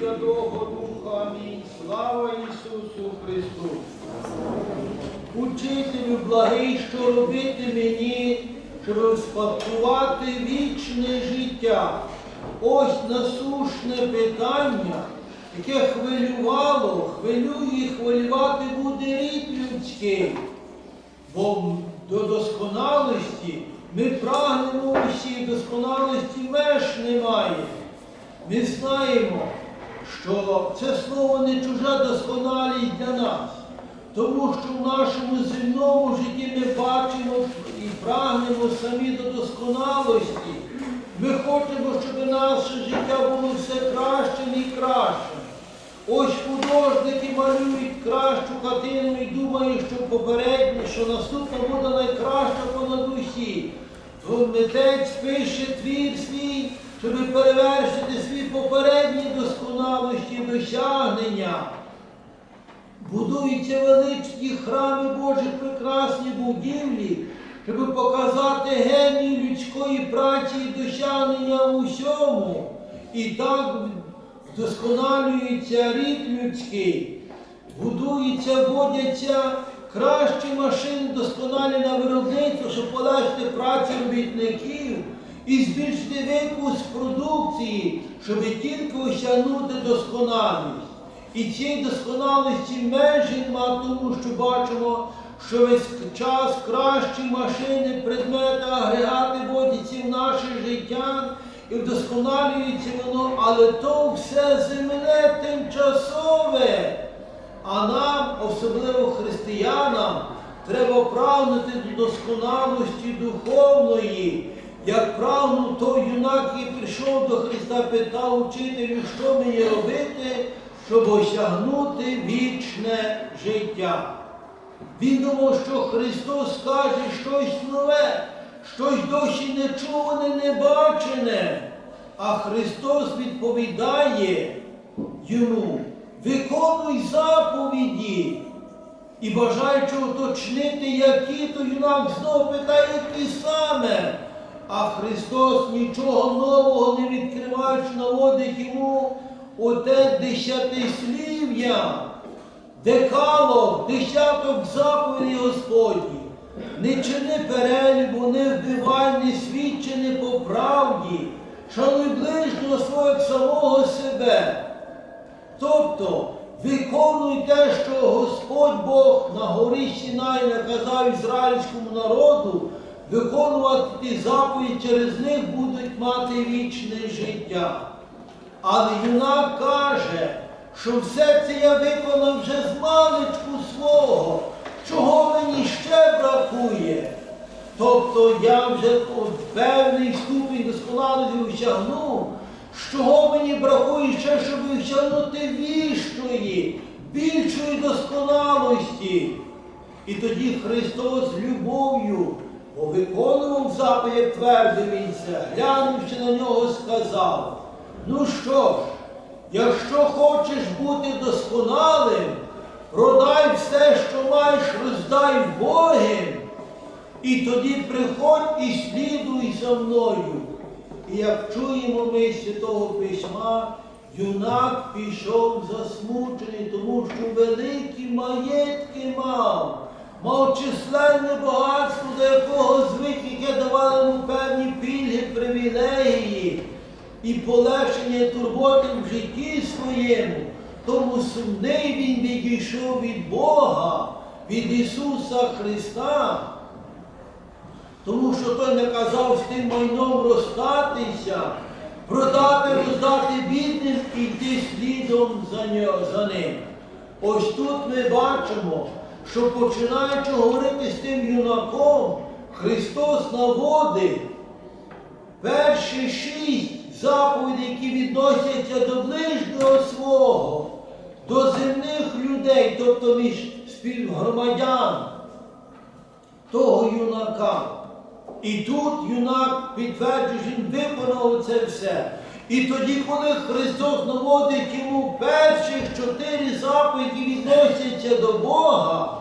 Святого Духа. Амінь. Слава Ісусу Христу. Учителю благий, що робити мені, щоб спадкувати вічне життя. Ось насушне питання, яке хвилювало, хвилює хвилювати буде рід людський. Бо до досконалості ми прагнемо усі, досконалості меж немає. Ми знаємо, що це слово не чужа досконалість для нас, тому що в нашому земному житті ми бачимо і прагнемо самі до досконалості. Ми хочемо, щоб наше життя було все кращим і кращим. Ось художники малюють кращу картину і думають, що попереднє, що наступна буде найкраща понад усі. То митець пише твір свій, щоб перевершити свої попередні досконалості і досягнення. Будуються величні храми Божі прекрасні будівлі, щоб показати геній людської праці і досягнення у всьому. І так вдосконалюється рід людський, будуються, водяться кращі машини досконалі на виробництво, щоб полегшити працю робітників і збільшити випуск продукції, щоб тільки осягнути досконалість. І цієї досконалості межі нема, тому що бачимо, що весь час кращі машини, предмети, агрегати вводяться в наше життя і вдосконалюється воно, але то все земне тимчасове. А нам, особливо християнам, треба прагнути до досконалості духовної. Як прагнув той юнак, який прийшов до Христа, питав учителю, що мені робити, щоб осягнути вічне життя. Він думав, що Христос скаже щось нове, щось досі не чуване, не бачене. А Христос відповідає йому, виконуй заповіді. І бажаючи уточнити, які, то юнак знову питає. А Христос нічого нового не відкриваючи, наводить йому оте десятислів'я, декалог, десяток заповідей Господні. Не чини перелібу, не вбивай, не свідчи не по правді, шануй ближнього свого самого себе. Тобто виконуй те, що Господь Бог на горі Сінай наказав ізраїльському народу, виконувати ті заповіді, через них будуть мати вічне життя. Але юнак каже, що все це я виконав вже з маличку свого, чого мені ще бракує. Тобто я вже певний ступінь досконалості осягнув, чого мені бракує ще, щоб осягнути віщої, більшої досконалості. І тоді Христос любов'ю, бо виконував заповідь, твердився, глянувши на нього, сказав, ну що ж, якщо хочеш бути досконалим, продай все, що маєш, роздай Богим. І тоді приходь і слідуй за мною. І як чуємо ми з Святого Письма, юнак пішов засмучений, тому що великі маєтки мав, мав численне багатство, до якого звик, яке давало йому певні пільги, привілегії і полегшення турботи в житті своєму. Тому сумний він відійшов від Бога, від Ісуса Христа. Тому що той наказав з тим майном розстатися, продати, роздати бідним і йти слідом за ним. Ось тут ми бачимо, що починаючи говорити з тим юнаком, Христос наводить перші шість заповідей, які відносяться до ближнього свого, до земних людей, тобто між співгромадян того юнака. І тут юнак підтверджує, він виконав це все. І тоді, коли Христос наводить йому перших чотири заповіді відносяться до Бога,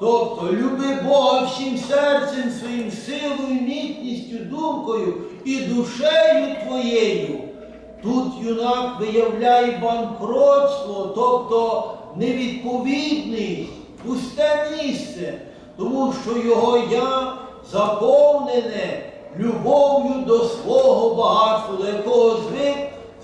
тобто люби Бога всім серцем своїм силою, міцністю, думкою і душею твоєю, Тут юнак виявляє банкротство, тобто невідповідність, пусте місце, тому що його я заповнене любов'ю до свого багатства, до якого звик,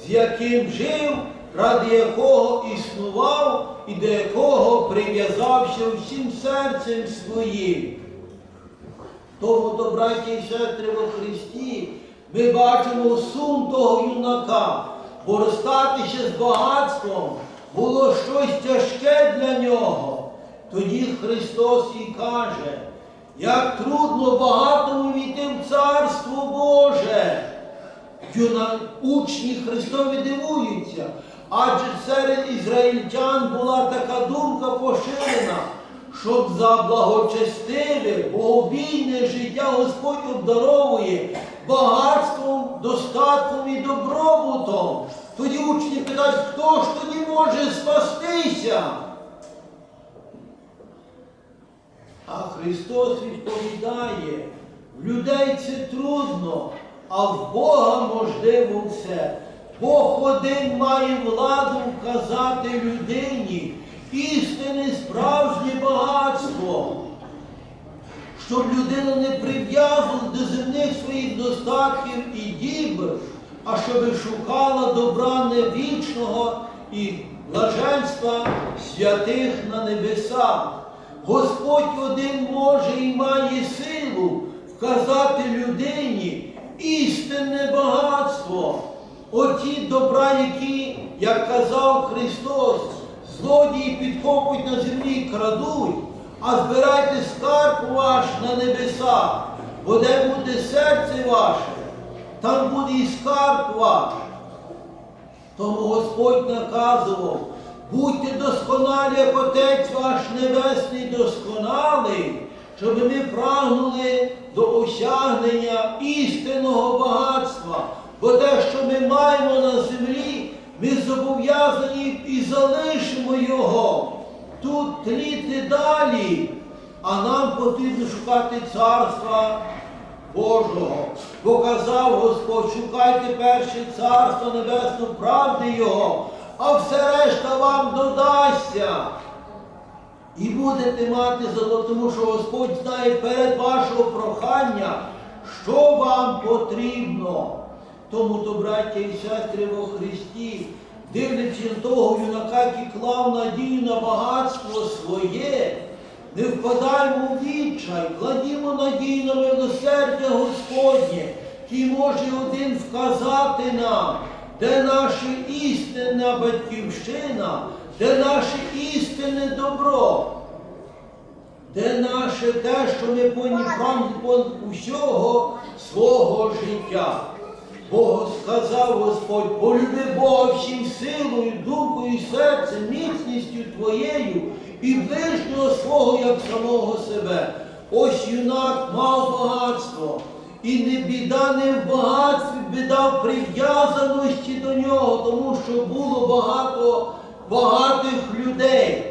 з яким жив, ради якого існував і до якого прив'язався всім серцем своїм. Тому, то, браті і сестри во Христі, ми бачимо сум того юнака, бо розстатися з багатством було щось тяжке для нього. Тоді Христос і каже, як трудно багатому війти в Царство Боже. Юна учні Христові дивуються, адже серед ізраїльтян була така думка поширена, щоб за благочестиве, богобійне життя Господь обдаровує багатством, достатком і добробутом. Тоді учні питають, хто ж тоді може спастися? А Христос відповідає, в людей це трудно, а в Бога можливо все. Бог один має владу вказати людині істинне справжнє багатство, щоб людина не прив'язувала до земних своїх достатків і діб, а щоб шукала добра не вічного і блаженства святих на небесах. Господь один може і має силу вказати людині істинне багатство. Оті добра, які, як казав Христос, злодії підкопують на землі і крадуть, а збирайте скарб ваш на небесах, бо де буде серце ваше, там буде і скарб ваш. Тому Господь наказував, будьте досконалі, як Отець ваш Небесний досконалий, щоб ми прагнули до осягнення істинного багатства. Бо те, що ми маємо на землі, ми зобов'язані і залишимо його. Тут тліти далі, а нам потрібно шукати царства Божого. Бо казав Господь, шукайте перше царство небесне, правди Його, а все решта І будете мати золото, тому що Господь знає перед вашого прохання, що вам потрібно. Тому, то, браття і сестри во Христі, дивлячись на того юнака, який клав надію на багатство своє, не впадаємо в відчай, кладімо надію на милосердя Господнє, який може один вказати нам, де наша істинна батьківщина, де наше істинне добро, де наше те, що ми прагнути усього свого життя. Бо сказав Господь, полюби Бога всім силою, думкою, серцем, міцністю твоєю і ближнього свого, як самого себе. Ось юнак мав багатство. І не біда не в багатстві, біда в прив'язаності до нього, тому що було багато багатих людей.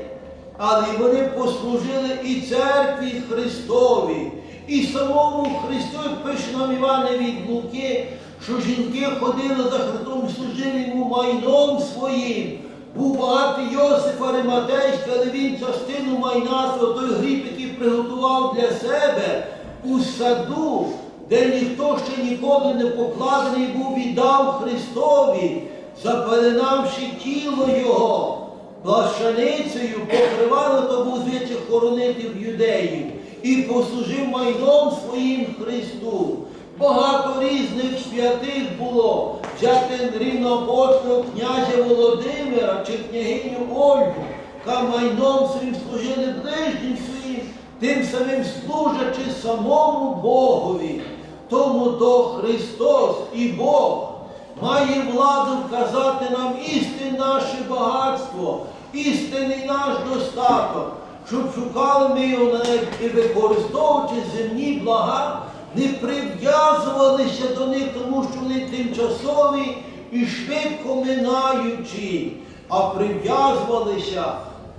Але вони послужили і церкві Христові, і самому Христу, пише нам Івана від Луки, що жінки ходили за Христом служили йому майном своїм. Був багатий Йосиф Ариматейський, але він частину майна той гріб, який приготував для себе у саду, де ніхто ще ніколи не покладений був, віддав Христові, запеленавши тіло Його. Плащаницею покривало то був звичай хоронити в юдеїв і послужив майном своїм Христу. Багато різних святих було взяти рівноапостольного князя Володимира чи княгиню Ольгу, яка майном своїм служили ближнім своїм, тим самим служачи самому Богові. Тому то Христос і Бог має владу вказати нам істинне наше багатство, істинний наш достаток, щоб шукали ми його на і використовуючи земні блага, не прив'язувалися до них, тому що вони тимчасові і швидко минаючі, а прив'язувалися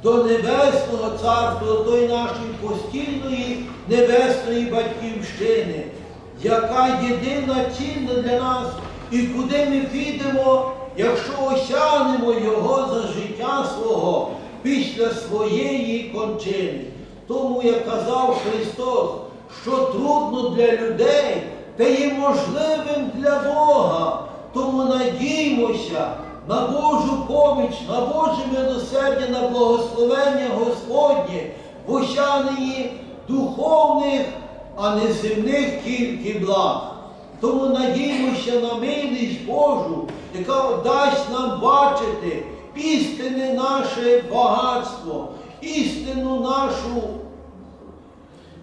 до Небесного Царства, до тої нашої постільної небесної батьківщини, яка єдина цінна для нас, і куди ми підемо, якщо осягнемо Його за життя свого після своєї кончини. Тому, як казав Христос, що трудно для людей, те є можливим для Бога. Тому надіймося на Божу поміч, на Боже милосердя, на благословення Господнє, в осягненні духовних, а не земних тільки благ. Тому надіймося на милість Божу, яка дасть нам бачити істинне наше багатство, істину нашу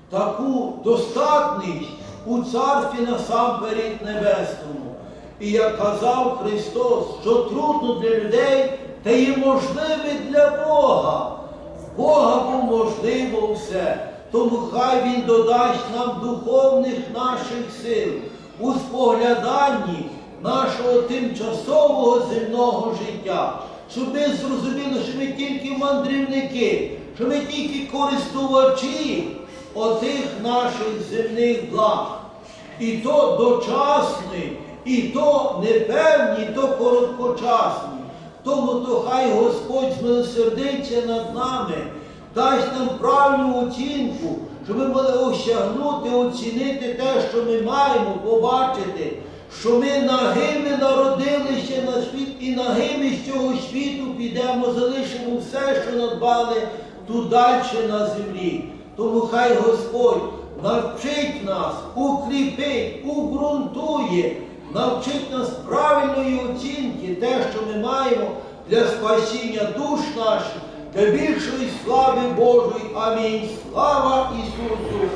таку достатність у Царстві насамперед Небесному. І як казав Христос, що трудно для людей, та є можливе для Бога. В Бога бо можливо все. Тому хай Він додасть нам духовних наших сил у спогляданні нашого тимчасового земного життя, щоб ми зрозуміли, що ми тільки мандрівники, що ми тільки користувачі отих наших земних благ. І то дочасний, і то непевні, і то короткочасні. Тому то хай Господь змилосердиться над нами, дасть нам правильну оцінку, щоб ми могли осягнути, оцінити те, що ми маємо, побачити, що ми нагими народилися на світ і нагими з цього світу підемо, залишимо все, що надбали тут далі на землі. Тому хай Господь навчить нас, укріпить, обґрунтує, навчить нас правильної оцінки, те, що ми маємо для спасіння душ наших, для більшої слави Божої. Амінь. Слава Ісусу!